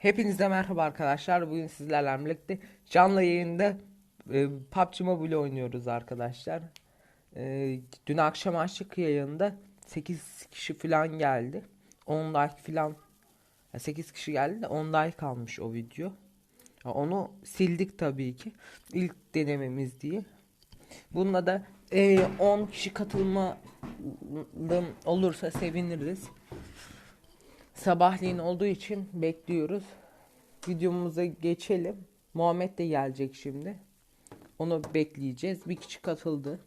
Hepinize merhaba arkadaşlar. Bugün sizlerle birlikte canlı yayında e, PUBG Mobile oynuyoruz arkadaşlar. E, dün akşam açtık yayında 8 kişi falan geldi. 10 like falan 8 kişi geldi de 10 like almış o video. Ya Onu sildik tabii ki. İlk denememiz diye. Bununla da e, 10 kişi katılma olursa seviniriz. Sabahleyin olduğu için bekliyoruz. Videomuza geçelim. Muhammed de gelecek şimdi. Onu bekleyeceğiz. Bir kişi katıldı.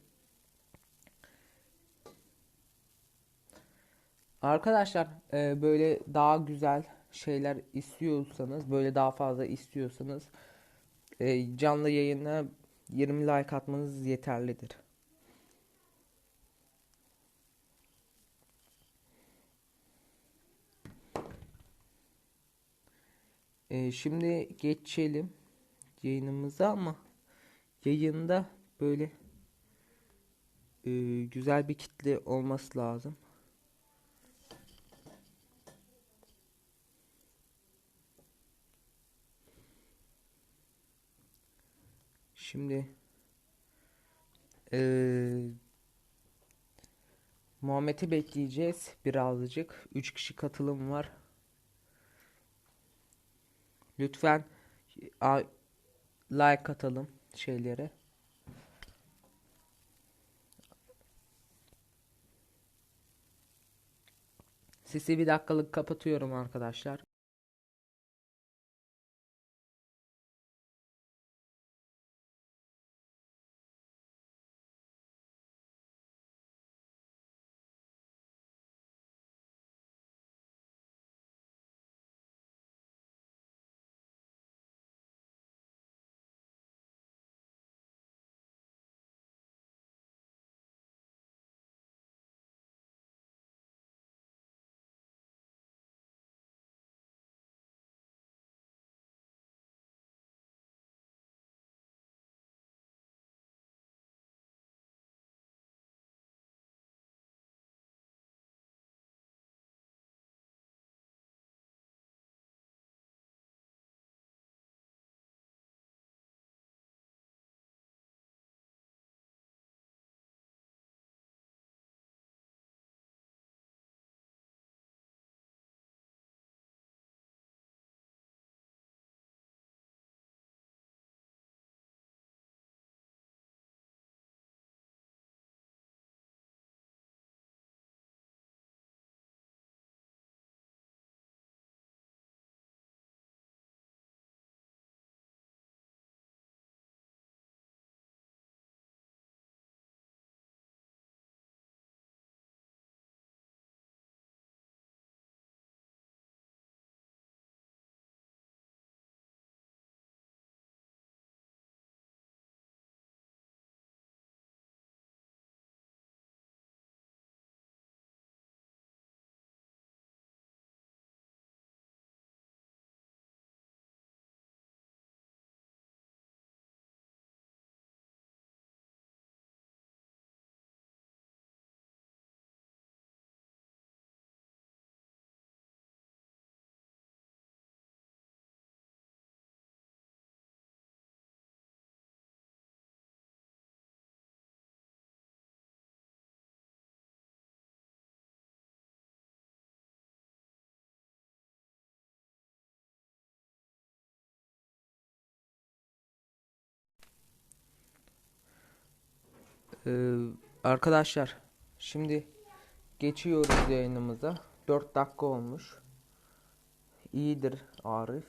Arkadaşlar e, böyle daha güzel şeyler istiyorsanız, böyle daha fazla istiyorsanız e, canlı yayına 20 like atmanız yeterlidir. Ee, şimdi geçelim yayınımıza ama yayında böyle e, güzel bir kitle olması lazım. Şimdi e, Muhammed'i bekleyeceğiz birazcık. 3 kişi katılım var. Lütfen like atalım şeylere. Sesi bir dakikalık kapatıyorum arkadaşlar. Ee, arkadaşlar şimdi geçiyoruz yayınımıza. 4 dakika olmuş. İyidir Arif.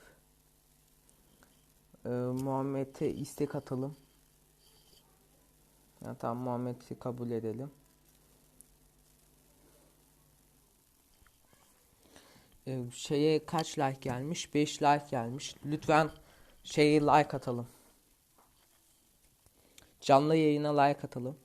Ee, Muhammed'e istek atalım. Ya, tamam Muhammed'i kabul edelim. Ee, şeye kaç like gelmiş? 5 like gelmiş. Lütfen şeyi like atalım. Canlı yayına like atalım.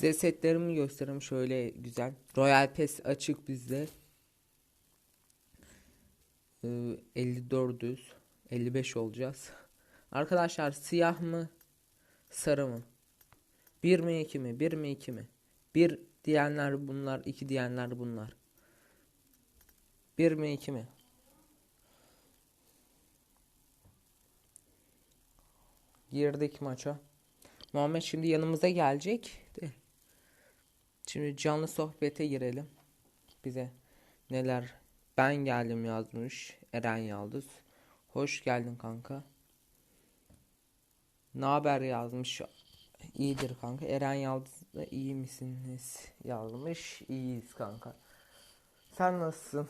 Size setlerimi göstereyim şöyle güzel. Royal Pass açık bizde. Ee, 54'üz. 55 olacağız. Arkadaşlar siyah mı? Sarı mı? 1 mi 2 mi? 1 mi 2 mi? 1 diyenler bunlar, 2 diyenler bunlar. 1 mi 2 mi? Girdik maça. Muhammed şimdi yanımıza gelecek. Şimdi canlı sohbete girelim. Bize neler ben geldim yazmış Eren Yaldız. Hoş geldin kanka. Ne haber yazmış. İyidir kanka. Eren Yaldız da iyi misiniz yazmış. İyiyiz kanka. Sen nasılsın?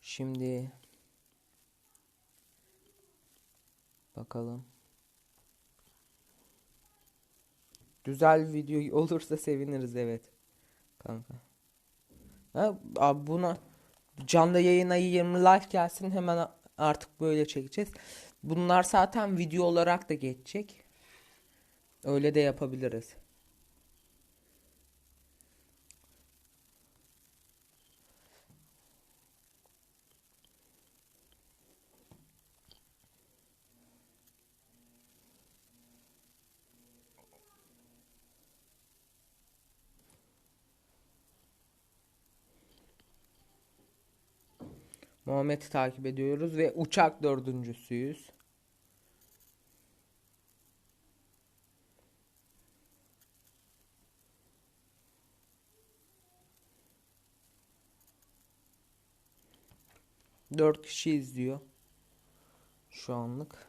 Şimdi bakalım. Güzel video olursa seviniriz evet. Kanka. Ha, abi buna canlı yayına 20 like gelsin hemen artık böyle çekeceğiz. Bunlar zaten video olarak da geçecek. Öyle de yapabiliriz. Muhammed'i takip ediyoruz ve uçak dördüncüsüyüz. Dört kişi izliyor. Şu anlık.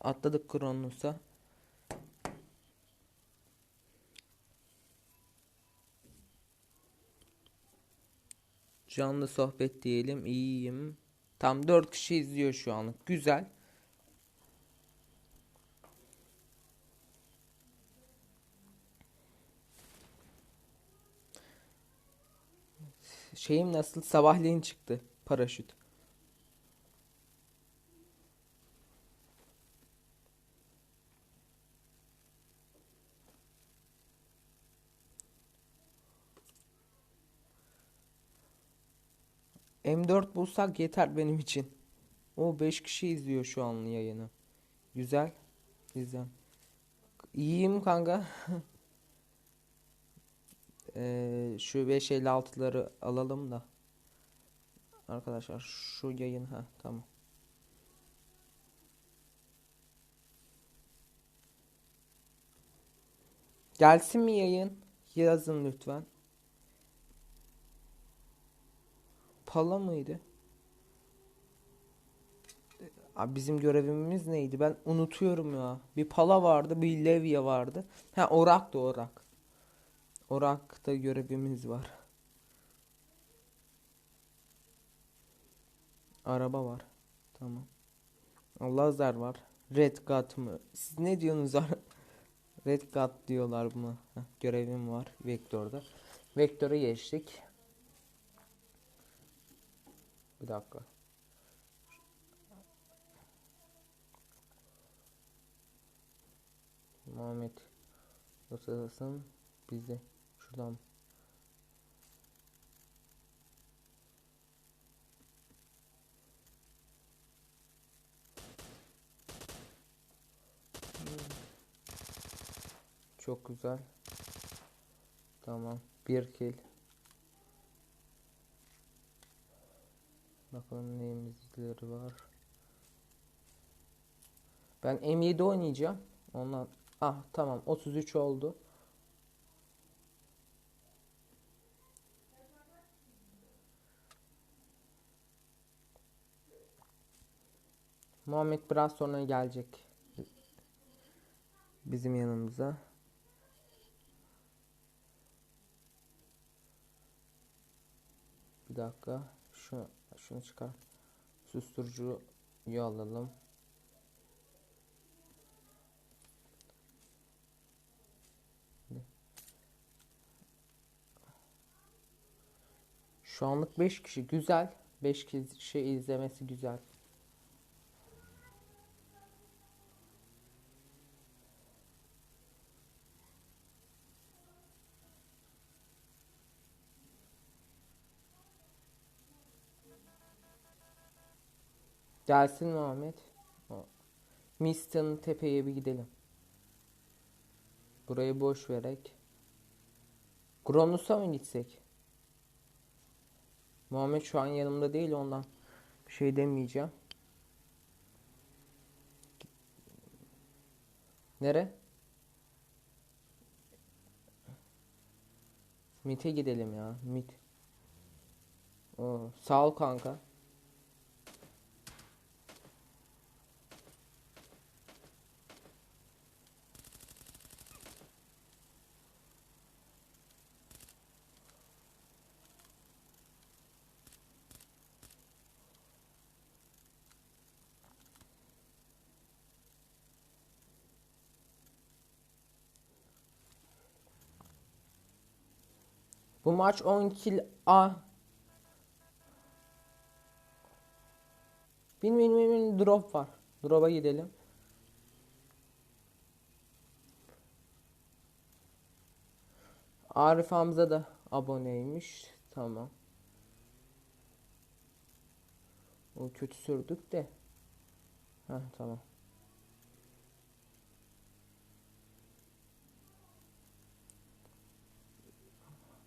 Atladık Kronos'a. Canlı sohbet diyelim. İyiyim. Tam 4 kişi izliyor şu anlık. Güzel. Şeyim nasıl? Sabahleyin çıktı paraşüt. M4 bulsak yeter benim için. O 5 kişi izliyor şu an yayını. Güzel. Güzel. İyiyim kanka. ee, şu 556'ları alalım da. Arkadaşlar şu yayın ha tamam. Gelsin mi yayın? Yazın lütfen. Pala mıydı? Abi bizim görevimiz neydi? Ben unutuyorum ya. Bir pala vardı, bir levye vardı. Ha orak da orak. Orak'ta görevimiz var. Araba var. Tamam. Lazer var. Red God mı? Siz ne diyorsunuz? Red God diyorlar buna. Heh, görevim var Vektör'de. Vektör'e geçtik. Bir dakika. Muhammed nasılsın bizi şuradan Çok güzel. Tamam. Bir kill. Bakalım neyimizleri var. Ben M7 oynayacağım. Ondan ah tamam 33 oldu. Muhammed biraz sonra gelecek. Bizim yanımıza. Bir dakika. Şu şunu çıkar. Susturucuyu alalım. Şu anlık 5 kişi güzel. 5 kişi izlemesi güzel. Gelsin Muhammed. Mistin tepeye bir gidelim. Burayı boş verek. Gronus'a mı gitsek? Muhammed şu an yanımda değil ondan bir şey demeyeceğim. Nere? Mit'e gidelim ya. Mit. Oo, sağ ol kanka. Bu maç 10 kill A. Bin bin drop var. Drop'a gidelim. Arif Hamza da aboneymiş. Tamam. O kötü sürdük de. Heh, tamam.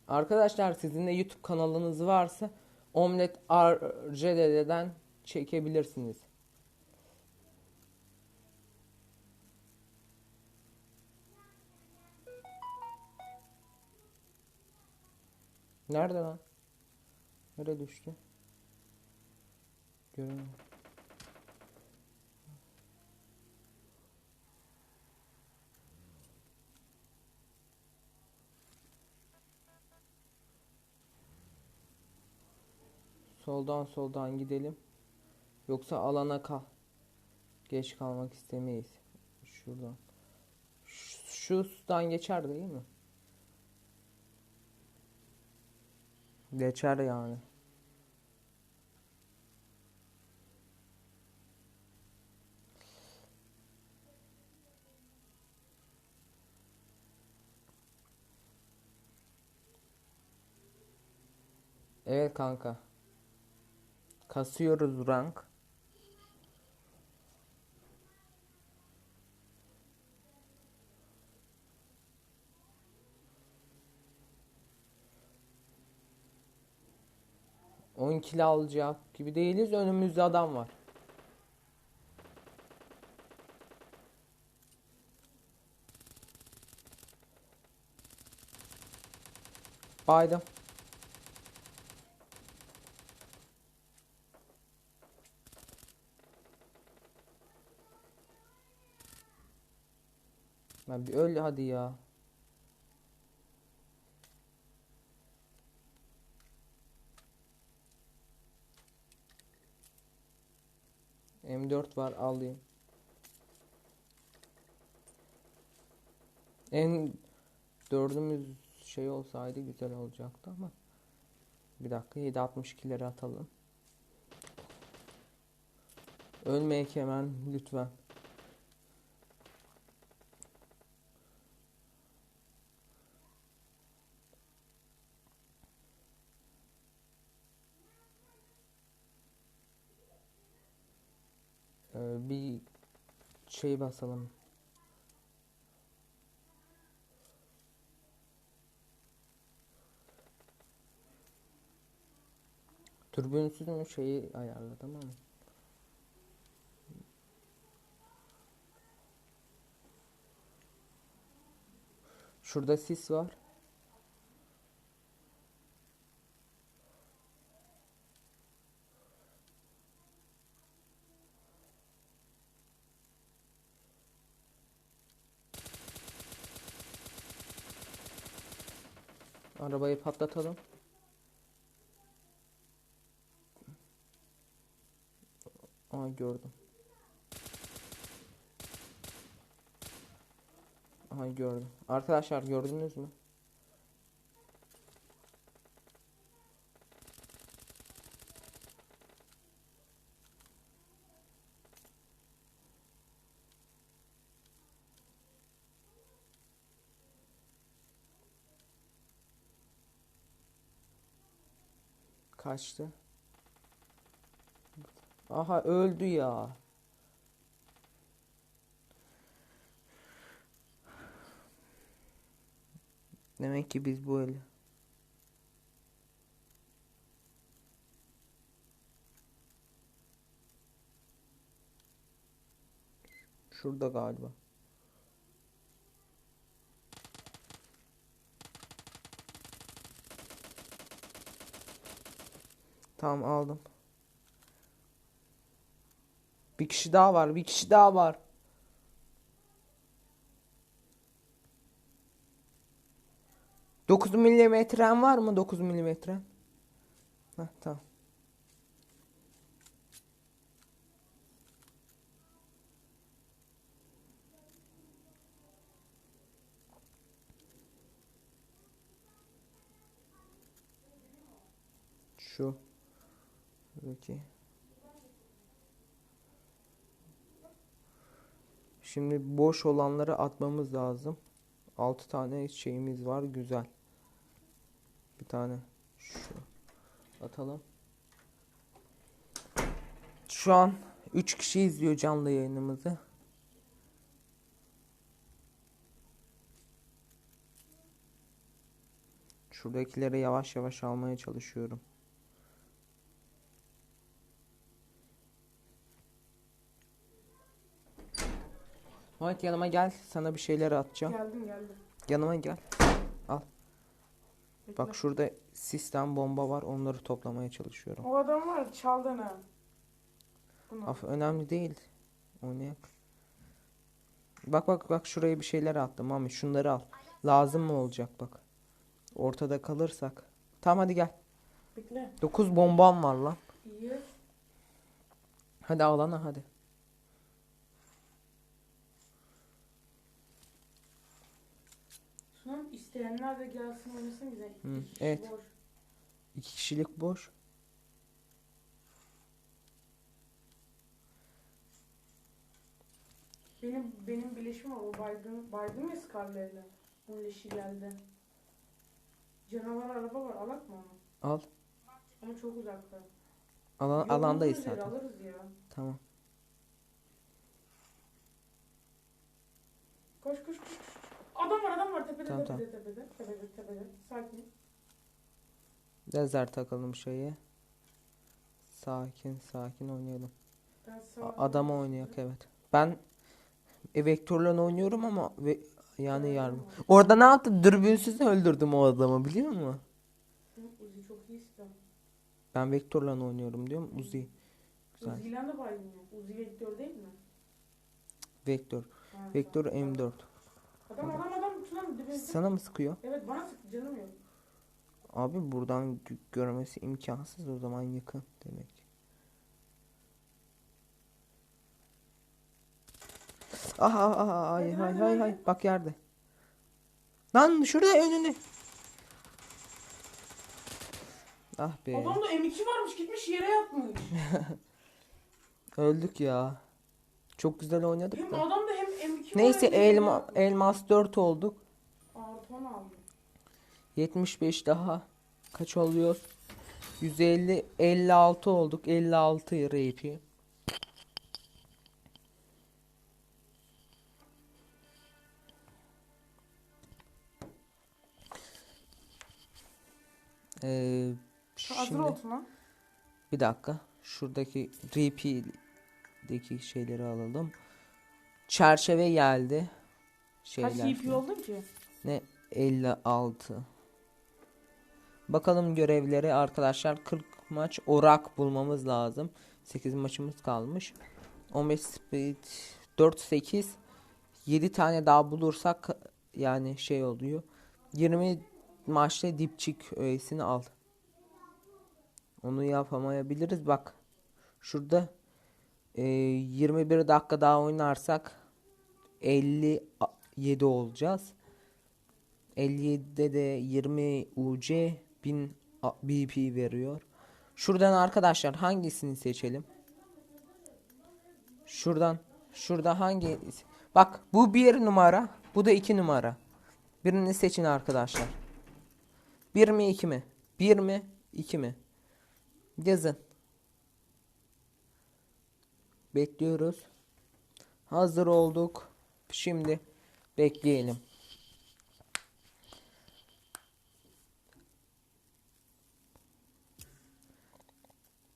Arkadaşlar sizin de YouTube kanalınız varsa Omlet RCD'den çekebilirsiniz. Nerede lan? Nereye düştü? Göremiyorum. Soldan soldan gidelim. Yoksa alana kal. Geç kalmak istemeyiz. Şuradan. Şu, şu sudan geçer değil mi? Geçer yani. Evet kanka. Kasıyoruz rank. On kilo alacak gibi değiliz. Önümüzde adam var. Baydım. Ben bir öl hadi ya. M4 var alayım. En dördümüz şey olsaydı güzel olacaktı ama. Bir dakika 7.62'leri atalım. Ölmeyek hemen lütfen. Bir şey basalım. Türbünsüz mü şeyi ayarladım ama. Şurada sis var. Arabayı patlatalım. Aa gördüm. Aha gördüm. Arkadaşlar gördünüz mü? Kaçtı. Aha öldü ya. Demek ki biz bu öyle. Şurada galiba. Tamam aldım. Bir kişi daha var. Bir kişi daha var. Dokuz milimetren var mı? Dokuz milimetre. Heh, tamam. Şu. Peki. Şimdi boş olanları atmamız lazım. 6 tane şeyimiz var. Güzel. Bir tane şu atalım. Şu an 3 kişi izliyor canlı yayınımızı. Şuradakileri yavaş yavaş almaya çalışıyorum. Muhammed yanıma gel. Sana bir şeyler atacağım. Geldim geldim. Yanıma gel. Bekle. Bak şurada sistem bomba var. Onları toplamaya çalışıyorum. O adam var çaldın ha. Bunu. Af önemli değil. Oynayak. Bak bak bak şuraya bir şeyler attım Mami. Şunları al. Lazım mı olacak bak. Ortada kalırsak. Tamam hadi gel. Bekle. 9 bombam var lan. İyi. Hadi alana hadi. İsteyenler de gelsin oynasın bize. Hı, İki evet. boş. 2 kişilik boş. Benim benim bileşim var. O baygın, baygın ya Scarlet'le. Onun leşi geldi. Canavar araba var. Alak mı onu? Al. Ama çok uzakta. Alan, alandayız üzeri, zaten. Alırız ya. Tamam. Adam Tamam, tepede Sakin. Lazer takalım şeye. Sakin sakin oynayalım. Ben sağ A- Adama oynayak evet. Ben e, vektörle oynuyorum ama ve yani yardım. Orada ne yaptım? Dürbünsüz öldürdüm o adamı biliyor musun? Hı, Uzi çok iyi silah. Ben vektörle oynuyorum diyorum. Uzi. Güzel. Uzi'yle de baygın. Uzi vektör değil mi? Vektör. Ha, Vektör tamam. M4. Adam adam adam Sana mı sıkıyor? Evet bana sıktı canım yok. Abi buradan gö- görmesi imkansız o zaman yakın demek. Aha aha ay hay hay hay bak yerde. Lan şurada önünde. Ah be. Adamda M2 varmış gitmiş yere yatmış. Öldük ya. Çok güzel oynadık hem da. adamda hem M2 var Neyse elma, elmas 4 olduk. 10 aldım. 75 daha. Kaç oluyor? 150 56 olduk. 56 RP. Ee, Hazır şimdi ol Tuna. bir dakika. Şuradaki RP'deki şeyleri alalım. Çerçeve geldi. Kaç Şeyler. CP oldun ki? Ne 56. Bakalım görevleri arkadaşlar 40 maç orak bulmamız lazım. 8 maçımız kalmış. 15 speed 4 8 7 tane daha bulursak yani şey oluyor. 20 maçta dipçik öğesini al. Onu yapamayabiliriz bak. Şurada e, 21 dakika daha oynarsak 57 olacağız. 57'de de 20 UC 1000 A- BP veriyor. Şuradan arkadaşlar hangisini seçelim? Şuradan şurada hangi Bak bu bir numara, bu da iki numara. Birini seçin arkadaşlar. Bir mi iki mi? Bir mi iki mi? Yazın. Bekliyoruz. Hazır olduk. Şimdi bekleyelim.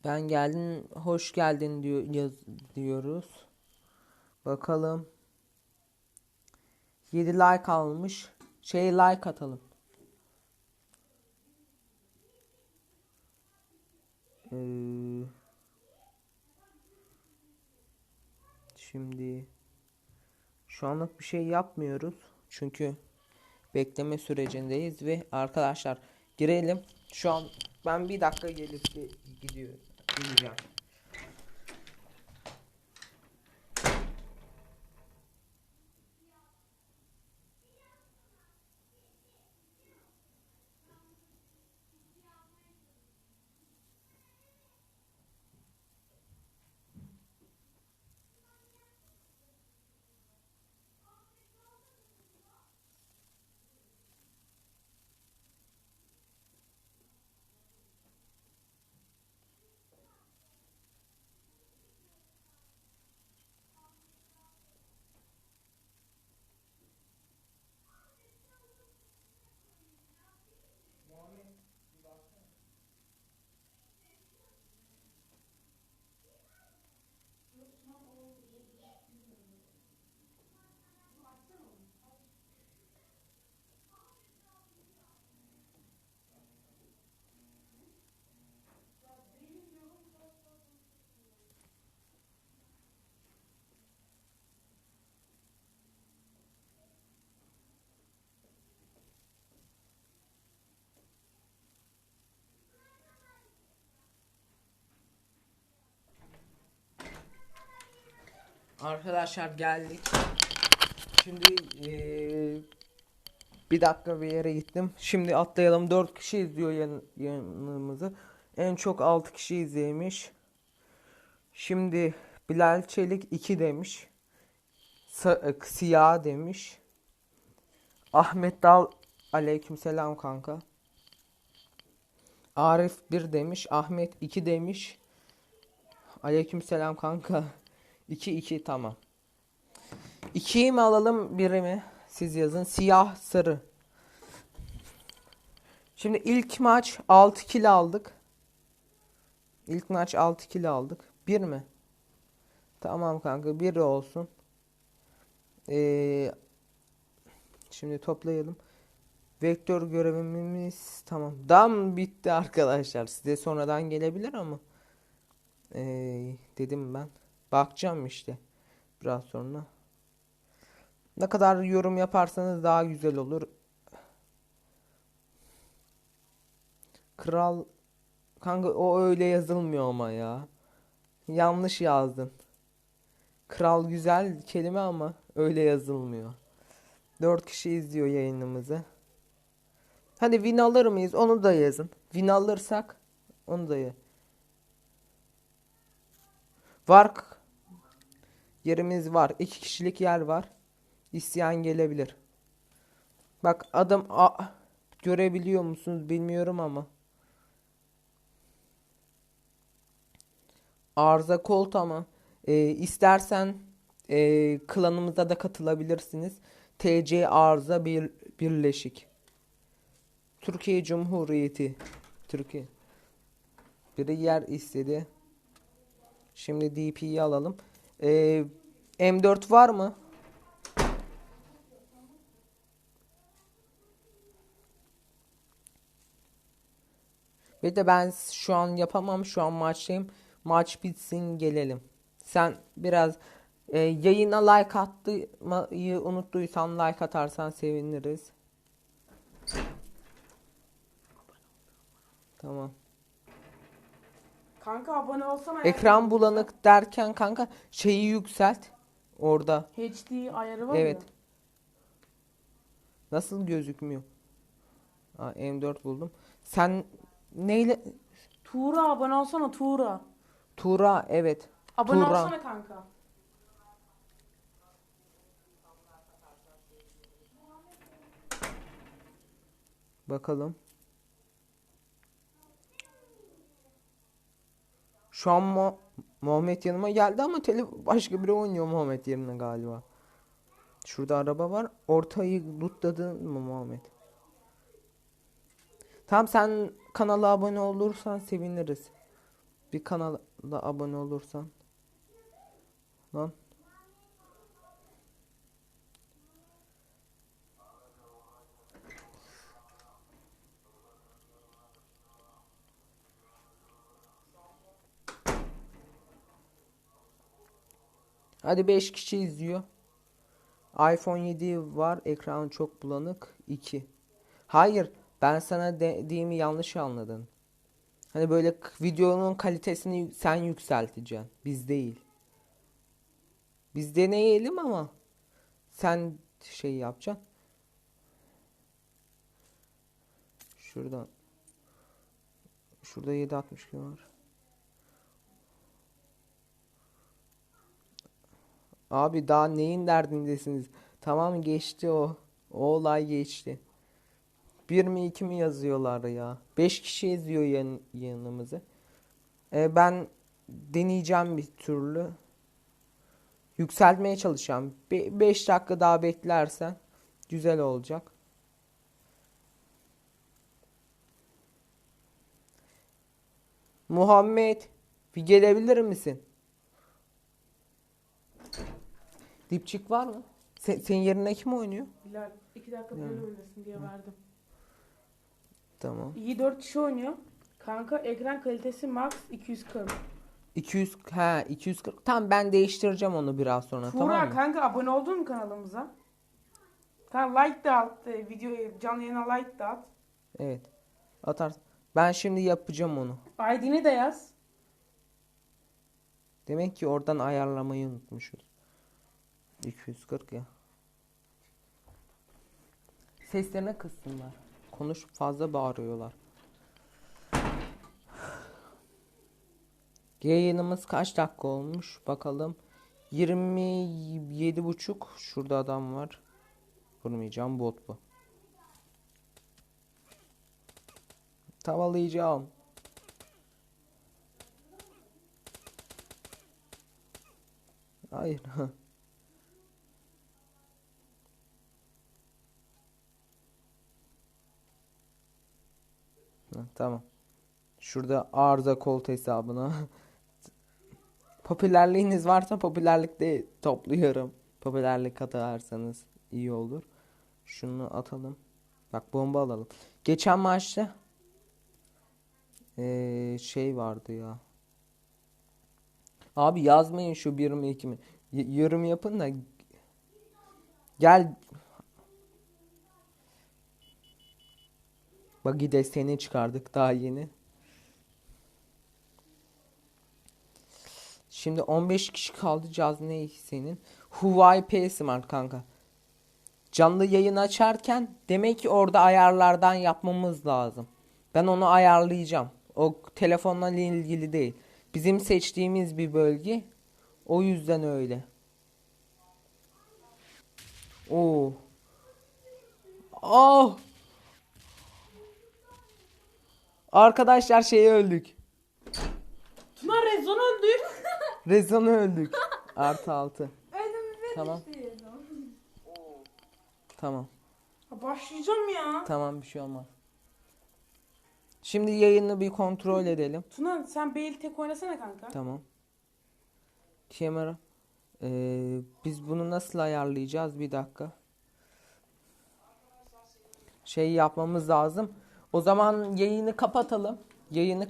Ben geldim, hoş geldin diyor yaz, diyoruz. Bakalım. 7 like almış. Şey like atalım. Ee, şimdi şu anlık bir şey yapmıyoruz. Çünkü bekleme sürecindeyiz ve arkadaşlar girelim. Şu an ben bir dakika gelip ge- gidiyor gideceğim. Arkadaşlar geldik. Şimdi eee, bir dakika bir yere gittim. Şimdi atlayalım. 4 kişi izliyor yan, yanımızı. En çok 6 kişi izlemiş. Şimdi Bilal Çelik 2 demiş. Sa- e, siyah demiş. Ahmet Dal Aleykümselam kanka. Arif 1 demiş. Ahmet 2 demiş. Aleykümselam kanka. 2 2 tamam. 2'yi mi alalım biri mi? Siz yazın. Siyah sarı. Şimdi ilk maç 6 kill aldık. İlk maç 6 kill aldık. 1 mi? Tamam kanka 1 olsun. Ee, şimdi toplayalım. Vektör görevimiz tamam. Dam bitti arkadaşlar. Size sonradan gelebilir ama. Ee, dedim ben. Bakacağım işte. Biraz sonra. Ne kadar yorum yaparsanız daha güzel olur. Kral kanka o öyle yazılmıyor ama ya. Yanlış yazdın. Kral güzel kelime ama öyle yazılmıyor. 4 kişi izliyor yayınımızı. Hadi win alır mıyız? Onu da yazın. Win alırsak onu da ya. Var. Yerimiz var. İki kişilik yer var. İsteyen gelebilir. Bak adam a görebiliyor musunuz bilmiyorum ama. Arıza Colt ama e, istersen e, klanımıza da katılabilirsiniz. TC Arıza bir Birleşik. Türkiye Cumhuriyeti. Türkiye. Biri yer istedi. Şimdi DP'yi alalım. Ee, M4 var mı? Bir de ben şu an yapamam. Şu an maçtayım. Maç bitsin gelelim. Sen biraz e, yayına like atmayı unuttuysan like atarsan seviniriz. Tamam. Kanka abone olsana. Ekran bulanık derken kanka şeyi yükselt. Orada. HD ayarı var Evet. ya. Nasıl gözükmüyor? Aa, M4 buldum. Sen neyle? Tuğra abone olsana Tuğra. Tura evet. Abone Tuğra. olsana kanka. Bakalım. Şu an Mu- Muhammed yanıma geldi ama tele başka biri oynuyor Muhammed yerine galiba. Şurada araba var. Ortayı lootladın mı Muhammed? Tamam sen kanala abone olursan seviniriz. Bir kanala abone olursan. Lan. Hadi 5 kişi izliyor. iPhone 7 var. Ekran çok bulanık. 2. Hayır. Ben sana dediğimi yanlış anladın. Hani böyle videonun kalitesini sen yükselteceksin. Biz değil. Biz deneyelim ama sen şey yapacaksın. Şuradan. Şurada 762 var. Abi daha neyin derdindesiniz? Tamam geçti o. O olay geçti. Bir mi iki mi yazıyorlar ya? Beş kişi yazıyor yan, yanımızı. Ee, ben deneyeceğim bir türlü. Yükseltmeye çalışacağım. Be 5 dakika daha beklersen güzel olacak. Muhammed bir gelebilir misin? Dipçik var mı? Se- senin yerine kim oynuyor? Bilal 2 dakika böyle oynasın diye verdim. Tamam. İyi 4 kişi oynuyor. Kanka ekran kalitesi max 240. 200 ha 240. Tamam ben değiştireceğim onu biraz sonra Tuğra tamam mı? kanka abone oldun mu kanalımıza? Kanka like de at. e, Videoya canlı yayına like de at. Evet. Atarsın. Ben şimdi yapacağım onu. ID'ni de yaz. Demek ki oradan ayarlamayı unutmuşuz. 240 ya. Seslerine kıssınlar. Konuş fazla bağırıyorlar. Yayınımız kaç dakika olmuş bakalım. 27 buçuk. Şurada adam var. Vurmayacağım bot bu. Tavalayacağım. Hayır. Tamam. Şurada arıza kolt hesabına. Popülerliğiniz varsa popülerlikte topluyorum. Popülerlik atarsanız iyi olur. Şunu atalım. Bak bomba alalım. Geçen maçta eee, şey vardı ya. Abi yazmayın şu bir mi iki mi. Y- yorum yapın da gel Buggy desteğini çıkardık daha yeni. Şimdi 15 kişi kaldı. Caz ne senin? Huawei P Smart kanka. Canlı yayın açarken demek ki orada ayarlardan yapmamız lazım. Ben onu ayarlayacağım. O telefonla ilgili değil. Bizim seçtiğimiz bir bölge. O yüzden öyle. Oo. Oh. Arkadaşlar şeyi öldük. Tuna Rezon öldü. Rezan'ı öldük. Artı altı. Ödüm Tamam. Tamam. Ha, Başlayacağım ya. Tamam bir şey olmaz. Şimdi yayını bir kontrol edelim. Tuna sen Bale tek oynasana kanka. Tamam. Kamera. Ee, biz bunu nasıl ayarlayacağız? Bir dakika. Şey yapmamız lazım. O zaman yayını kapatalım. Yayını kap